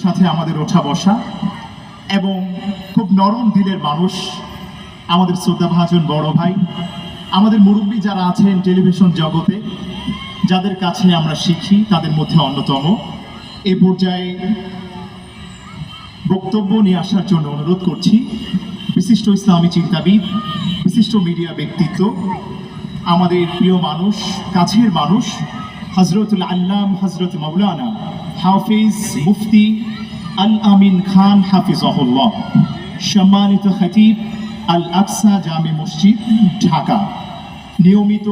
সাথে আমাদের ওঠা বসা এবং খুব নরম দিলের মানুষ, আমাদের শ্রদ্ধাভাজন বড় ভাই, আমাদের মুরব্বী যারা আছেন টেলিভিশন জগতে, যাদের কাছে আমরা শিখি, তাদের মধ্যে অন্যতম। এই পর্যায়ে বক্তব্য নিয়ে আসার জন্য অনুরোধ করছি, বিশিষ্ট ইসলামী চিন্তাবিদ, বিশিষ্ট মিডিয়া ব্যক্তিত্ব, আমাদের প্রিয় মানুষ, কাছের মানুষ হজরতুল আল্লাম হজরত মৌলানা হাফিজ মুফতি আল আমিন খান হাফিজহুল্লাহ, সম্মানিত খতিব আল আকসা জামে মসজিদ, ঢাকা। নিয়মিত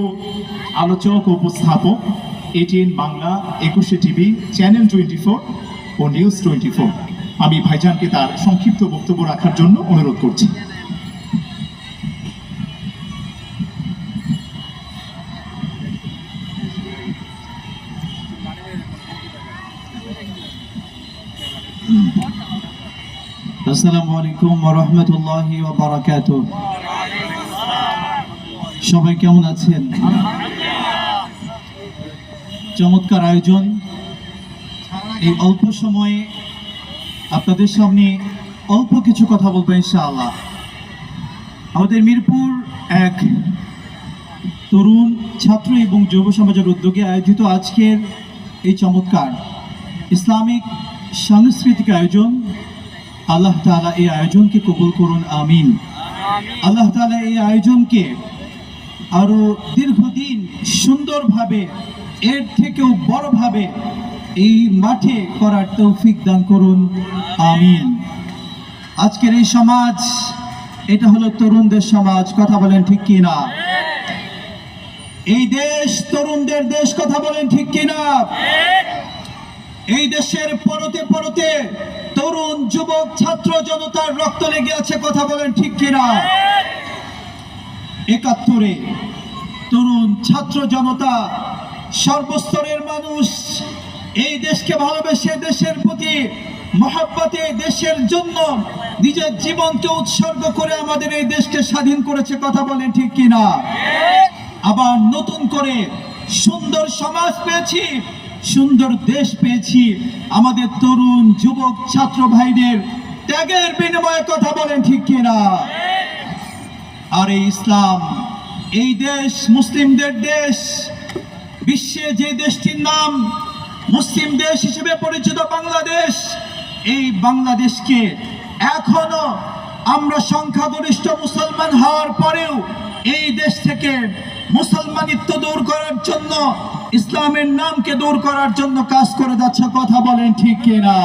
আলোচক উপস্থাপক, ATN Bangla Ekushey TV, channel twenty four ও নিউজ টোয়েন্টি ফোর আমি ভাইজানকে তার সংক্ষিপ্ত বক্তব্য রাখার জন্য অনুরোধ করছি। আসসালামু আলাইকুম সবাই কেমন আছেন? চমৎকার আয়োজন। এই অল্প সময়ে আপনাদের সামনে অল্প কিছু কথা বলব ইনশাআল্লাহ। আমাদের মিরপুর এক তরুণ ছাত্র এবং যুব সমাজের উদ্যোগে আয়োজিত আজকের এই চমৎকার ইসলামিক সাংস্কৃতিক আয়োজন। আল্লাহ তাআলা এই আয়োজনকে কবুল করুন আমিন। আল্লাহ তাআলা এই আয়োজনকে আরও দীর্ঘদিন সুন্দরভাবে এর থেকেও বড়ভাবে এই মাঠে করার তৌফিক দান করুন আমিন। আজকের এই সমাজ এটা হলো তরুণদের সমাজ কথা বলেন ঠিক কি না এই দেশ তরুণদের দেশ কথা বলেন ঠিক কি না এই দেশের পরতে পরতে তরুণ, যুবক, ছাত্র, জনতার রক্ত লেগে আছে, কথা বলেন ঠিক কিনা? একাত্তরে, তরুণ, ছাত্র, জনতা, সর্বস্তরের মানুষ, এই দেশকে ভালোবেসে দেশের প্রতি মহাব্বতে, দেশের জন্য নিজের জীবনকে উৎসর্গ করে আমাদের এই দেশকে স্বাধীন করেছে, কথা বলেন ঠিক কিনা? আবার নতুন করে সুন্দর সমাজ পেয়েছি সুন্দর দেশ পেয়েছি। আমাদের তরুণ, যুবক, ছাত্র ভাইদের ত্যাগের বিনিময়ে কথা বলেন ঠিক কিনা? আর এই ইসলাম, এই দেশ মুসলিমদের দেশ, বিশ্বে যে দেশটির নাম মুসলিম দেশ হিসেবে পরিচিত বাংলাদেশ, এই বাংলাদেশকে এখনও আমরা সংখ্যাগরিষ্ঠ মুসলমান হওয়ার পরেও এই দেশ থেকে মুসলমানিত্ব দূর করার জন্য ইসলামের নামকে দূর করার জন্য কাজ করে যাচ্ছে, কথা বলেন ঠিক কিনা?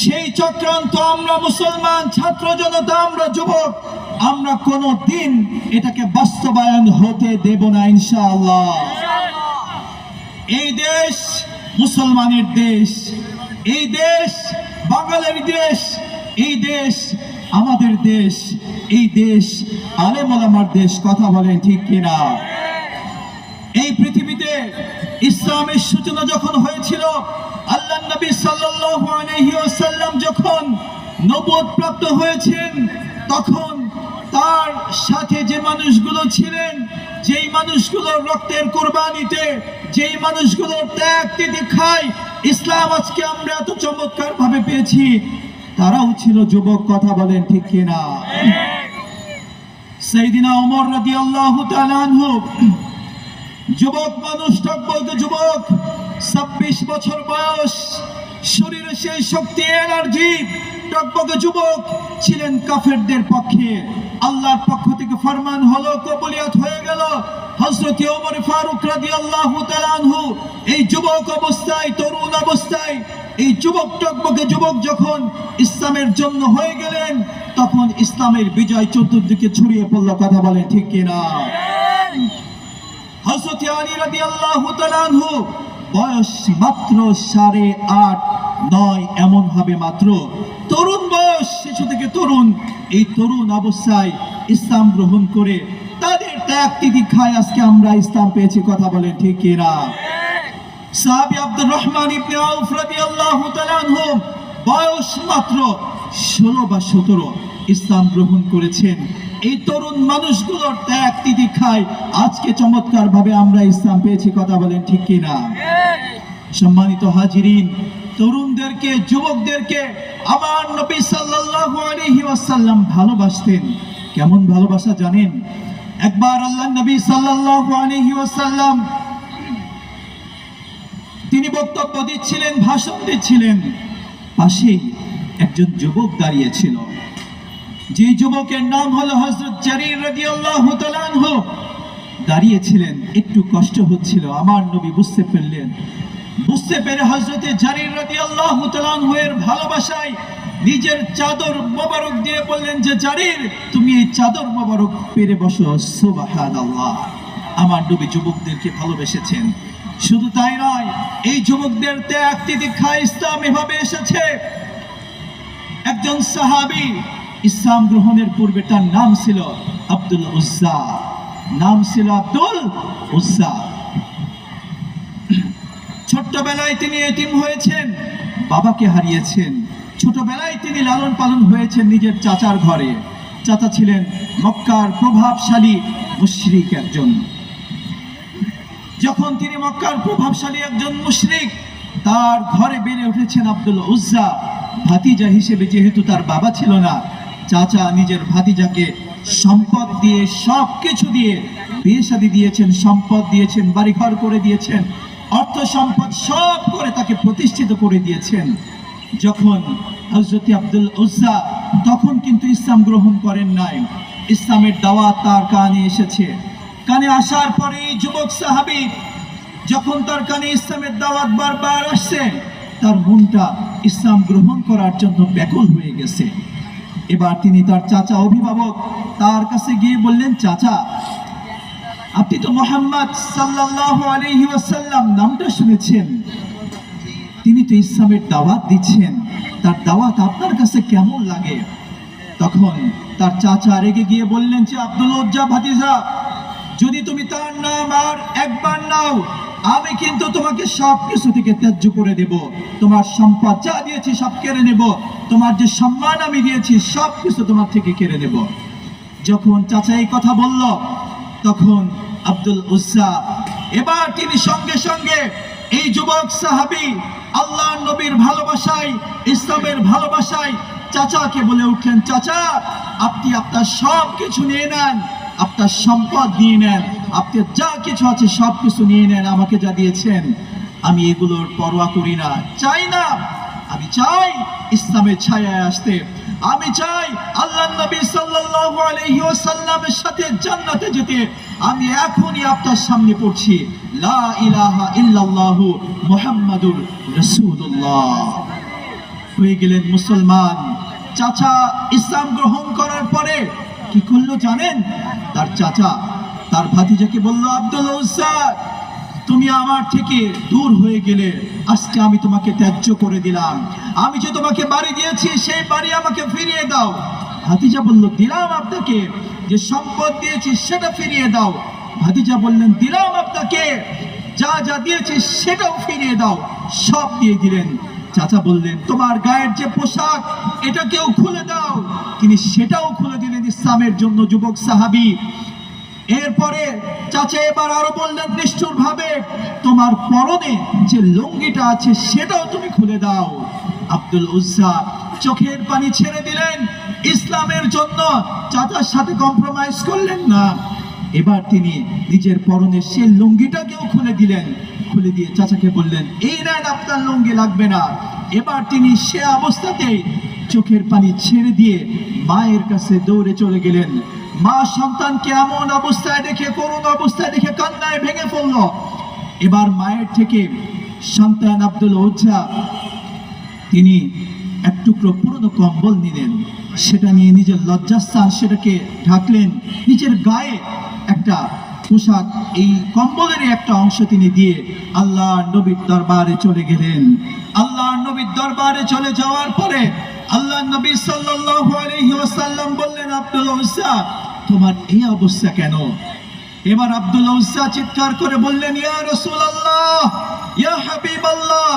সেই চক্রান্ত আমরা মুসলমান, ছাত্র জনতা, আমরা যুবক, আমরা কোনো দিন এটাকে বাস্তবায়ন হতে দেব না, ইনশাআল্লাহ। এই দেশ মুসলমানের দেশ, এই দেশ বাঙালির দেশ, এই দেশ আমাদের দেশ, এই দেশ আলেমার দেশ, কথা বলেন ঠিক কিনা এই পৃথিবীতে ইসলামের সূচনা যখন হয়েছিল আল্লাহ নবী সাল্লাল্লাহু আলাইহি ওয়াসাল্লাম যখন নবুয়ত প্রাপ্ত হয়েছেন তখন তার সাথে যে মানুষগুলো ছিলেন যেই মানুষগুলো রক্তের কোরবানিতে যেই মানুষগুলো ত্যাগ খায় ইসলাম আজকে আমরা এত চমৎকার ভাবে পেয়েছি তারাও ছিল যুবক কথা বলেন ঠিক কিনা? সেইদিনা ওমর রাদিয়াল্লাহু তাআলা আনহু যুবক মানুষ টকবগ যুবক, ছাব্বিশ বছর বয়স, শরীরে সেই শক্তি এনার্জি টকবগ যুবক ছিলেন কাফেরদের পক্ষে। আল্লাহর পক্ষ থেকে ফরমান হলো, কবুলিয়ত হয়ে গেল। ওমর ফারুক এই যুবক অবস্থায়, তরুণ অবস্থায়, এই যুবক টকবগে যুবক যখন ইসলামের জন্য হয়ে গেলেন, তখন ইসলামের বিজয় চতুর্দিকে ছড়িয়ে পড়ল, কথা বলেন ঠিক কিনা? আনহু, বয়স মাত্র সাড়ে আট, নয় মাত্র। তরুণ বয়স শিশু থেকে তরুণ। এই তরুণ অবস্থায় ইসলাম গ্রহণ করে তাদের ত্যাগ তিতিক্ষায় আজকে আমরা ইসলাম পেয়েছি, কথা বলেন ঠিক কিনা? সাহাবী আব্দুর রহমান বয়স মাত্র ষোলো বা সতেরো, ইসলাম গ্রহণ করেছেন। এই তরুণ মানুষগুলোর ত্যাগ তিতিক্ষায় আজকে চমৎকার ভাবে আমরা ইসলাম পেয়েছি, কথা বলেন ঠিক কিনা? সম্মানিত হাজিরিন, তরুণদেরকে, যুবকদেরকে আমার নবী সাল্লাল্লাহু আলাইহি ওয়াসাল্লাম ভালোবাসতেন। কেমন ভালোবাসা জানেন? একবার আল্লাহ নবী সাল্লাল্লাহু আলাইহি ওয়াসাল্লাম তিনি বক্তব্য দিচ্ছিলেন, ভাষণ দিচ্ছিলেন। পাশেই একজন যুবক দাঁড়িয়েছিল যে যুবকের নাম হলো হযরত জারির তাআলা আনহু, দাঁড়িয়েছিলেন, একটু কষ্ট হচ্ছিল, আমার নবী বুঝতে পারলেন। বুঝতে পেরে হযরতে জারির তাআলা আনহু এর ভালোবাসায় নিজের চাদর মোবারক দিয়ে বললেন যে, জারির, তুমি এই চাদর মোবারক পেরে বসো, সুবহানাল্লাহ। আমার নবী যুবকদেরকে ভালোবেসেছেন। শুধু তাই নয়, এই যুবকদের ত্যাগ তিতিক্ষা ইসলাম এভাবে এসেছে। একজন সাহাবী ইসলাম গ্রহণের পূর্বে তার নাম ছিল আব্দুল উজ্জা। নাম ছিল আব্দুল উজ্জা। ছোট্টবেলায় তিনি এতিম হয়েছেন, বাবাকে হারিয়েছেন। ছোটবেলায় তিনি লালন পালন হয়েছেন নিজের চাচার ঘরে। চাচা ছিলেন মক্কার প্রভাবশালী মুশরিক একজন। যখন তিনি মক্কার প্রভাবশালী একজন মুশরিক, তার ঘরে বেড়ে উঠেছেন আব্দুল উজ্জা। ভাতিজা হিসেবে যেহেতু তার বাবা ছিল না চাচা নিজের ভাতিজাকে সম্পদ দিয়ে সব কিছু দিয়ে বিয়ে শাদী দিয়েছেন, সম্পদ দিয়েছেন, বাড়িঘর করে দিয়েছেন, অর্থ সম্পদ সব করে তাকে প্রতিষ্ঠিত করে দিয়েছেন। যখন হজরত আব্দুল উজ্জা, তখন কিন্তু ইসলাম গ্রহণ করেন নাই। ইসলামের দাওয়াত তার কানে এসেছে। কানে আসার পরে যুবক সাহাবী যখন তার কানে ইসলামের দাওয়াত বারবার আসছে, তার মনটা ইসলাম গ্রহণ করার জন্য ব্যাকুল হয়ে গেছে। এবার তিনি তার চাচা অভিভাবক তার কাছে গিয়ে বললেন, চাচা, আপনি তো মোহাম্মদ ওয়াসাল্লাম নামটা শুনেছেন। তিনি তো ইসলামের দাওয়াত দিচ্ছেন। তার দাওয়াত আপনার কাছে কেমন লাগে? তখন তার চাচা রেগে গিয়ে বললেন, যে আব্দুল ভাতিজা যদি তুমি তার নাম আর একবার নাও আমি কিন্তু তোমাকে সব কিছু থেকে ত্যায্য করে দেব। তোমার সম্পদ যা দিয়েছি সব কেড়ে নেব। তোমার যে সম্মান আমি দিয়েছি সব কিছু তোমার থেকে কেড়ে নেব। যখন চাচা এই কথা বলল, তখন আব্দুল উজ্জা, এবার তিনি সঙ্গে সঙ্গে এই যুবক সাহাবী আল্লাহ নবীর ভালোবাসায়, ইসলামের ভালোবাসায় চাচাকে বলে উঠলেন, চাচা, আপনি আপনার সব কিছু নিয়ে নেন, আপনার সম্পদ নিয়ে নেন। আপনার যা কিছু আছে সব কিছু নিয়ে নেন, আমাকে যা দিয়েছেন, আমি এগুলোর পরোয়া করি না। চাই না, আমি চাই ইসলামের ছায়ায় আসতে। আমি চাই আল্লাহ নবী সাল্লাল্লাহু আলাইহি ওয়াসাল্লামের সাথে জান্নাতে যেতে। আমি এখনই আপনার সামনে পড়ছি, লা ইলাহা ইল্লাল্লাহু মুহাম্মাদুর রাসূলুল্লাহ। হয়ে গেলেন মুসলমান। চাচা ইসলাম গ্রহণ করার পরে কি করল জানেন? তার চাচা তার ভাতিজাকে বলল, আব্দুল উজ্জাদ তুমি আমার থেকে দূর হয়ে গেলে আজকে আমি তোমাকে ত্যায্য করে দিলাম। আমি যে তোমাকে বাড়ি দিয়েছি, সেই বাড়ি আমাকে ফিরিয়ে দাও। ভাতিজা বলল, দিলাম আপনাকে। যে সম্পদ দিয়েছি, সেটা ফিরিয়ে দাও। ভাতিজা বললেন, দিলাম আপনাকে। যা যা দিয়েছি, সেটাও ফিরিয়ে দাও। সব দিয়ে দিলেন। চাচা বললেন, তোমার গায়ের যে পোশাক, এটাকেও খুলে দাও। তিনি সেটাও খুলে দিলেন ইসলামের জন্য, যুবক সাহাবী। এরপরে চাচা এবার আরও বললেন নিষ্ঠুর ভাবে তোমার পরনে যে লুঙ্গিটা আছে, সেটাও তুমি খুলে দাও। আব্দুল উজ্জা চোখের পানি ছেড়ে দিলেন, ইসলামের জন্য চাচার সাথে কম্প্রোমাইজ করলেন না। এবার তিনি নিজের পরনের সে লুঙ্গিটাকেও খুলে দিলেন। খুলে দিয়ে চাচাকে বললেন, এই নেন, আপনার লুঙ্গি লাগবে না। এবার তিনি সে অবস্থাতেই চোখের পানি ছেড়ে দিয়ে মায়ের কাছে দৌড়ে চলে গেলেন। মা সন্তানকে এমন অবস্থায় দেখে, করুণ অবস্থায় দেখে কান্নায় ভেঙে পড়ল এবার মায়ের থেকে সন্তান আব্দুল ওঝা তিনি এক টুকরো পুরনো কম্বল নিলেন। সেটা নিয়ে নিজের লজ্জাস্থান সেটাকে ঢাকলেন। নিজের গায়ে একটা পোশাক, এই কম্বলেরই একটা অংশ তিনি দিয়ে আল্লাহ নবীর দরবারে চলে গেলেন। আল্লাহ নবীর দরবারে চলে যাওয়ার পরে আল্লাহ নবী সাল্লাল্লাহু আলাইহি ওয়াসাল্লাম বললেন, আব্দুল উজ্জা তোমার এই অবস্থা কেন? এবার আব্দুল উজ্জা চিৎকার করে বললেন, ইয়া ইয়া হাবিবাল্লাহ,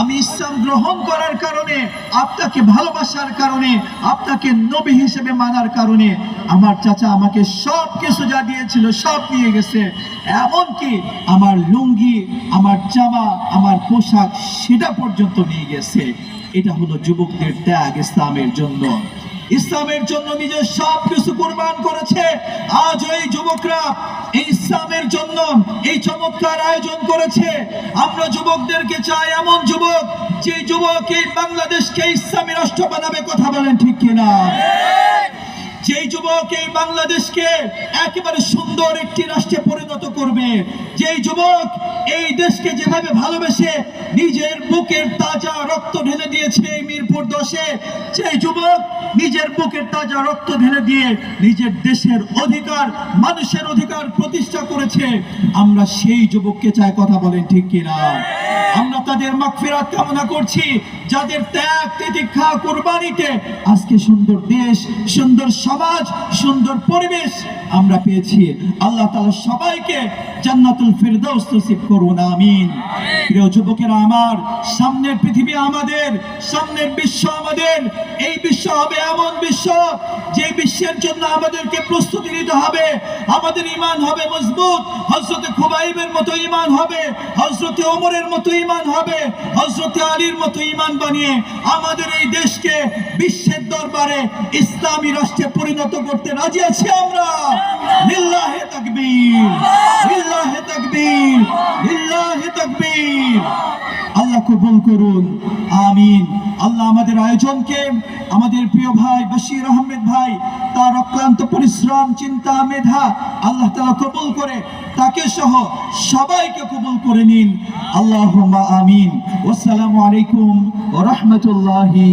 আমি ইসলাম গ্রহণ করার কারণে, আপনাকে ভালোবাসার কারণে, আপনাকে নবী হিসেবে মানার কারণে, আমার চাচা আমাকে সব কিছু যা দিয়েছিল সব নিয়ে গেছে। এমনকি আমার লুঙ্গি, আমার জামা, আমার পোশাক, সেটা পর্যন্ত নিয়ে গেছে। এটা হলো যুবকদের ত্যাগ ইসলামের জন্য। ইসলামের জন্য নিজের সব কিছু কোরবান করেছে। আজ এই যুবকরা এই ইসলামের জন্য এই চমৎকার আয়োজন করেছে। আমরা যুবকদেরকে চাই এমন যুবক, যে যুবক এই বাংলাদেশকে ইসলামী রাষ্ট্র বানাবে। কথা বলেন ঠিক কিনা? যেই যুবক এই বাংলাদেশকে একেবারে সুন্দর একটি রাষ্ট্রে পরিণত করবে, যেই যুবক এই দেশকে যেভাবে ভালোবেসে নিজের বুকের তাজা রক্ত ঢেলে দিয়েছে এই মিরপুর দশে সেই যুবক নিজের বুকের তাজা রক্ত ঢেলে দিয়ে নিজের দেশের অধিকার, মানুষের অধিকার প্রতিষ্ঠা করেছে, আমরা সেই যুবককে চাই কথা বলেন ঠিক কিনা? আমরা তাদের মাগফিরাত কামনা করছি যাদের ত্যাগ তিতিক্ষা কোরবানিতে। আজকে সুন্দর দেশ সুন্দর সমাজ সুন্দর পরিবেশ আমরা পেয়েছি। আল্লাহ তাআলা সবাইকে জান্নাতুল ফেরদাউস নসিব করুন আমিন। প্রিয় যুবকেরা আমার সামনের পৃথিবী আমাদের সামনের বিশ্ব আমাদের। এই বিশ্ব হবে এমন বিশ্ব যে বিশ্বের জন্য আমাদেরকে প্রস্তুতি নিতে হবে। আমাদের ইমান হবে মজবুত হজরতে খুবাইবের মতো ইমান হবে হজরতে ওমরের মতো ইমান হবে হজরত আলীর মতো ইমান বানিয়ে আমাদের এই দেশকে বিশ্বের দরবারে ইসলামী রাষ্ট্রে পরিণত করতে রাজি আছি আমরা। লিল্লাহে তাকবীর, লিল্লাহে আল্লাহ কবুল করুন। আমিন। আল্লাহ আমাদের আয়োজনকে, আমাদের প্রিয় ভাই বশির আহমেদ ভাই, তার অক্লান্ত পরিশ্রম, চিন্তা, মেধা আল্লাহ তালা কবুল করে, তাকে সহ সবাইকে কবুল করে নিন। আল্লাহ আমিন। ওসালামু আলাইকুম ও রাহমাতুল্লাহি